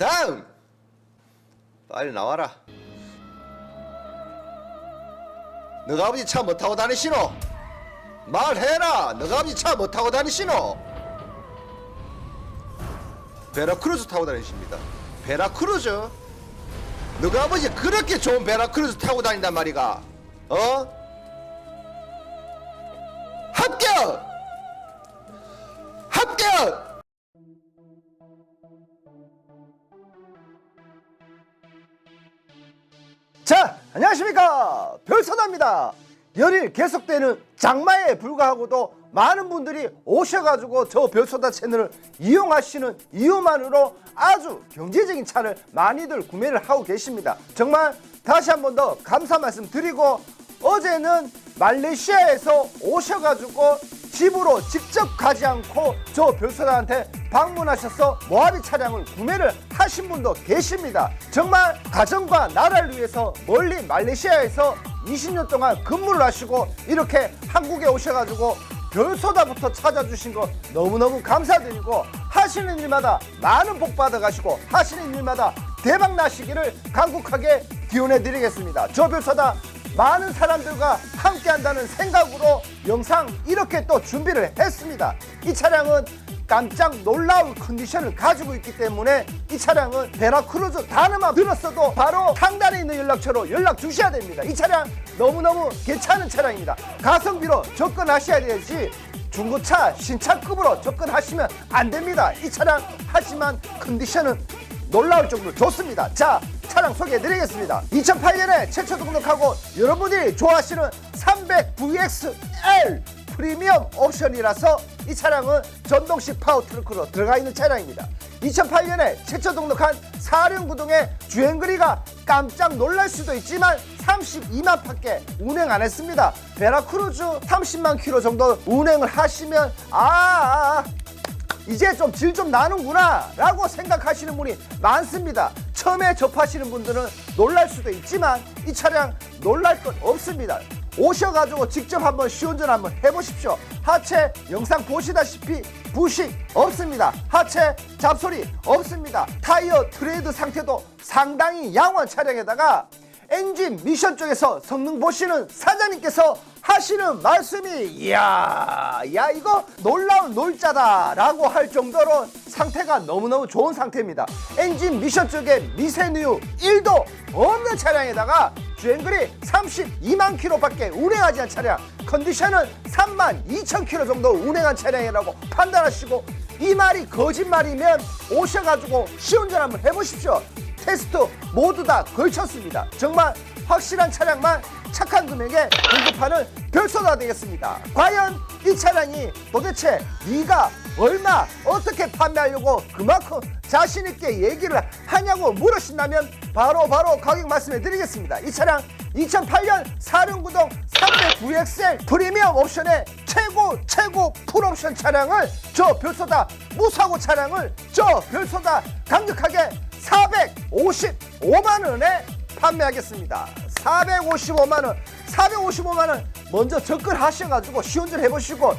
다음! 빨리 나와라. 너가 아버지 차 못 타고 다니시노? 말해라! 너가 아버지 차 못 타고 다니시노? 베라크루즈 타고 다니십니다. 베라크루즈? 너가 아버지 그렇게 좋은 베라크루즈 타고 다닌단 말이가 어? 안녕하십니까. 별서다입니다. 열일 계속되는 장마에 불구하고도 많은 분들이 오셔가지고 저 별소다 채널을 이용하시는 이유만으로 아주 경제적인 차를 많이들 구매를 하고 계십니다. 정말 다시 한 번 더 감사 말씀 드리고 어제는 말레이시아에서 오셔가지고 집으로 직접 가지 않고 저 별소다한테 방문하셔서 모하비 차량을 구매를 하신 분도 계십니다. 정말 가정과 나라를 위해서 멀리 말레이시아에서 20년 동안 근무를 하시고 이렇게 한국에 오셔가지고 별소다부터 찾아주신 거 너무너무 감사드리고 하시는 일마다 많은 복 받아가시고 하시는 일마다 대박 나시기를 간곡하게 기원해 드리겠습니다. 저 별소다 많은 사람들과 함께 한다는 생각으로 영상 이렇게 또 준비를 했습니다. 이 차량은 깜짝 놀라운 컨디션을 가지고 있기 때문에 이 차량은 베라크루즈 단어만 들었어도 바로 상단에 있는 연락처로 연락 주셔야 됩니다. 이 차량 너무너무 괜찮은 차량입니다. 가성비로 접근하셔야 되지 중고차 신차급으로 접근하시면 안 됩니다. 이 차량 하지만 컨디션은 놀라울 정도로 좋습니다. 자, 차량 소개해 드리겠습니다. 2008년에 최초 등록하고 여러분들이 좋아하시는 300VXL 프리미엄 옵션이라서 이 차량은 전동식 파워 트렁크로 들어가 있는 차량입니다. 2008년에 최초 등록한 사륜구동의 주행거리가 깜짝 놀랄 수도 있지만 32만 밖에 운행 안 했습니다. 베라크루즈 30만 킬로 정도 운행을 하시면 아, 아, 아 이제 좀 질 좀 나는구나 라고 생각하시는 분이 많습니다. 처음에 접하시는 분들은 놀랄 수도 있지만 이 차량 놀랄 것 없습니다. 오셔가지고 직접 한번 시운전 한번 해보십시오. 하체 영상 보시다시피 부식 없습니다. 하체 잡소리 없습니다. 타이어 트레이드 상태도 상당히 양호한 차량에다가 엔진 미션 쪽에서 성능 보시는 사장님께서 하시는 말씀이 이야 야 이거 놀라운 놀자다 라고 할 정도로 상태가 너무너무 좋은 상태입니다. 엔진 미션 쪽에 미세누유 1도 없는 차량에다가 주행거리 32만 킬로밖에 운행하지 않은 차량 컨디션은 3만 2천 킬로 정도 운행한 차량이라고 판단하시고 이 말이 거짓말이면 오셔가지고 시운전 한번 해보십시오 테스트 모두 다 걸쳤습니다. 정말 확실한 차량만 착한 금액에 공급하는 별소가 되겠습니다. 과연 이 차량이 도대체 네가 얼마 어떻게 판매하려고 그만큼 자신 있게 얘기를 하냐고 물으신다면 바로 바로 가격 말씀해 드리겠습니다. 이 차량 2008년 사륜구동 309XL 프리미엄 옵션의 최고 최고 풀옵션 차량을 저 별소다 무사고 차량을 저 별소다 강력하게 455만 원에 판매하겠습니다. 455만 원, 455만 원 먼저 접근하셔가지고 시운전 해보시고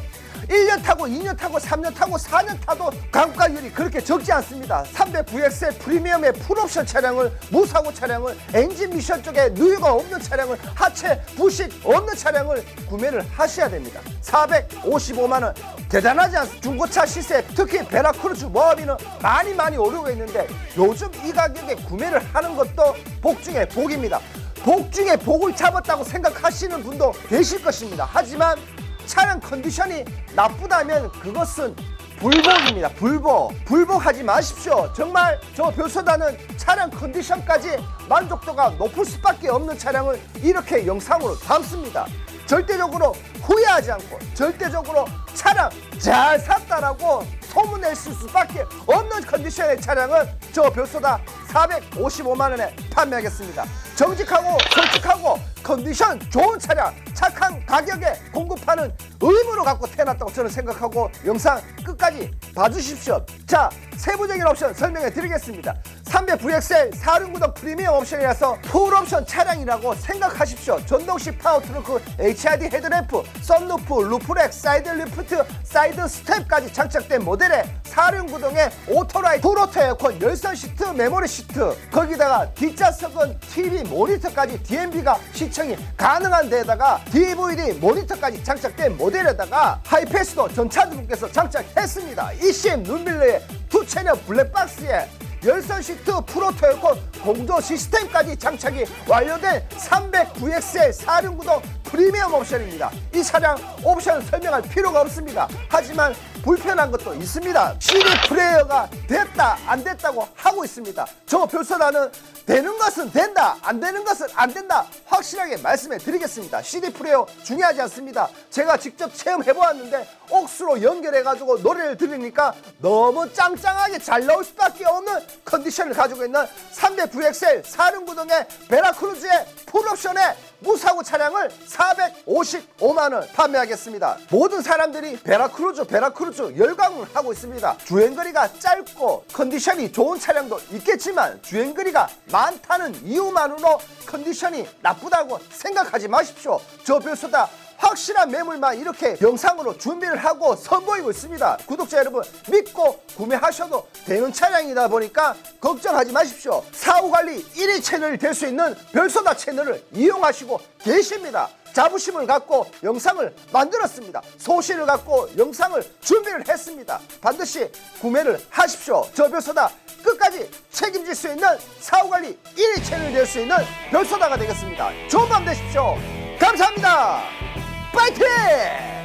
1년 타고 2년 타고 3년 타고 4년 타도 감가율이 그렇게 적지 않습니다. 300VXL 프리미엄의 풀옵션 차량을 무사고 차량을 엔진 미션 쪽에 누유가 없는 차량을 하체 부식 없는 차량을 구매를 하셔야 됩니다. 455만 원 대단하지 않습니까? 중고차 시세 특히 베라크루즈 모하비는 많이 많이 오르고 있는데 요즘 이 가격에 구매를 하는 것도 복 중에 복입니다. 복 중에 복을 잡았다고 생각하시는 분도 계실 것입니다. 하지만 차량 컨디션이 나쁘다면 그것은 불복입니다. 불복. 불복하지 마십시오. 정말 저 별소다는 차량 컨디션까지 만족도가 높을 수밖에 없는 차량을 이렇게 영상으로 담습니다. 절대적으로 후회하지 않고 절대적으로 차량 잘 샀다라고 소문낼 수밖에 없는 컨디션의 차량은 저 별소다 455만 원에 판매하겠습니다. 정직하고 솔직하고 컨디션 좋은 차량 착한 가격에 공급하는 의무를 갖고 태어났다고 저는 생각하고 영상 끝까지 봐주십시오. 자 세부적인 옵션 설명해 드리겠습니다. 300VXL 4륜구동 프리미엄 옵션이라서 풀 옵션 차량이라고 생각하십시오. 전동식 파워트루크, HID 헤드램프, 썬루프, 루프렉, 사이드 리프트, 사이드 스텝까지 장착된 모델에 4륜구동의 오토라이트, 풀오토 에어컨, 열선 시트, 메모리 시트 거기다가 뒷좌석은 TV 모니터까지 DMB가 시청이 가능한 데다가 DVD 모니터까지 장착된 모델에다가 하이패스도 전차주분께서 장착했습니다. 이심 눈밀러의 두 채널 블랙박스에 열선 시트 프로토 에어컨 공조 시스템까지 장착이 완료된 309XL 4륜구동 프리미엄 옵션입니다. 이 차량 옵션 설명할 필요가 없습니다. 하지만 불편한 것도 있습니다. CD 플레이어가 됐다 안 됐다고 하고 있습니다. 저 별소다는 되는 것은 된다 안 되는 것은 안 된다 확실하게 말씀해 드리겠습니다. CD 플레이어 중요하지 않습니다. 제가 직접 체험해 보았는데 옥수로 연결해 가지고 노래를 들으니까 너무 짱짱하게 잘 나올 수밖에 없는 컨디션을 가지고 있는 300VXL 4륜구동의 베라크루즈의 풀옵션의 무사고 차량을 455만 원 판매하겠습니다. 모든 사람들이 베라크루즈 베라크루즈 열광을 하고 있습니다. 주행거리가 짧고 컨디션이 좋은 차량도 있겠지만 주행거리가 많다는 이유만으로 컨디션이 나쁘다고 생각하지 마십시오. 저 별소다 확실한 매물만 이렇게 영상으로 준비를 하고 선보이고 있습니다. 구독자 여러분 믿고 구매하셔도 되는 차량이다 보니까 걱정하지 마십시오. 사후 관리 1위 채널이 될 수 있는 별소다 채널을 이용하시고 계십니다. 자부심을 갖고 영상을 만들었습니다. 소신을 갖고 영상을 준비를 했습니다. 반드시 구매를 하십시오. 저 별소다 끝까지 책임질 수 있는 사후 관리 1위 채널이 될 수 있는 별소다가 되겠습니다. 좋은 밤 되십시오. 감사합니다. 파이팅!